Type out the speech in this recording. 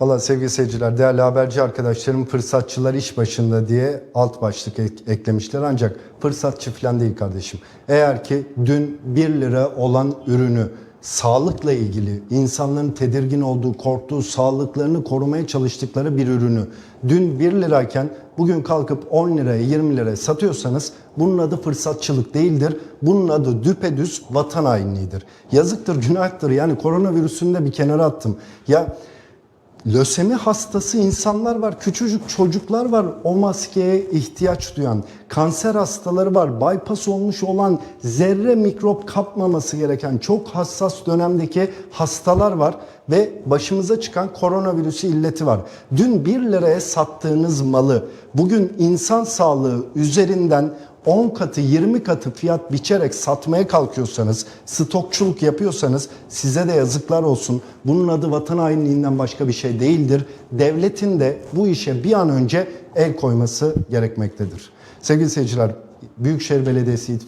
Valla sevgili seyirciler, değerli haberci arkadaşlarım fırsatçılar iş başında diye alt başlık ek- eklemişler. Ancak fırsatçı falan değil kardeşim. Eğer ki dün 1 lira olan ürünü sağlıkla ilgili insanların tedirgin olduğu, korktuğu, sağlıklarını korumaya çalıştıkları bir ürünü dün 1 lirayken bugün kalkıp 10 liraya 20 liraya satıyorsanız bunun adı fırsatçılık değildir. Bunun adı düpedüz vatan hainliğidir. Yazıktır, günahtır. Yani koronavirüsünü de bir kenara attım. Ya Lösemi hastası insanlar var, küçücük çocuklar var o maskeye ihtiyaç duyan. Kanser hastaları var, bypass olmuş olan zerre mikrop kapmaması gereken çok hassas dönemdeki hastalar var ve başımıza çıkan koronavirüsü illeti var. Dün 1 liraya sattığınız malı bugün insan sağlığı üzerinden 10 katı 20 katı fiyat biçerek satmaya kalkıyorsanız, stokçuluk yapıyorsanız size de yazıklar olsun. Bunun adı vatan hainliğinden başka bir şey değildir. Devletin de bu işe bir an önce el koyması gerekmektedir. Sevgili seyirciler, Büyükşehir Belediyesi itfaiye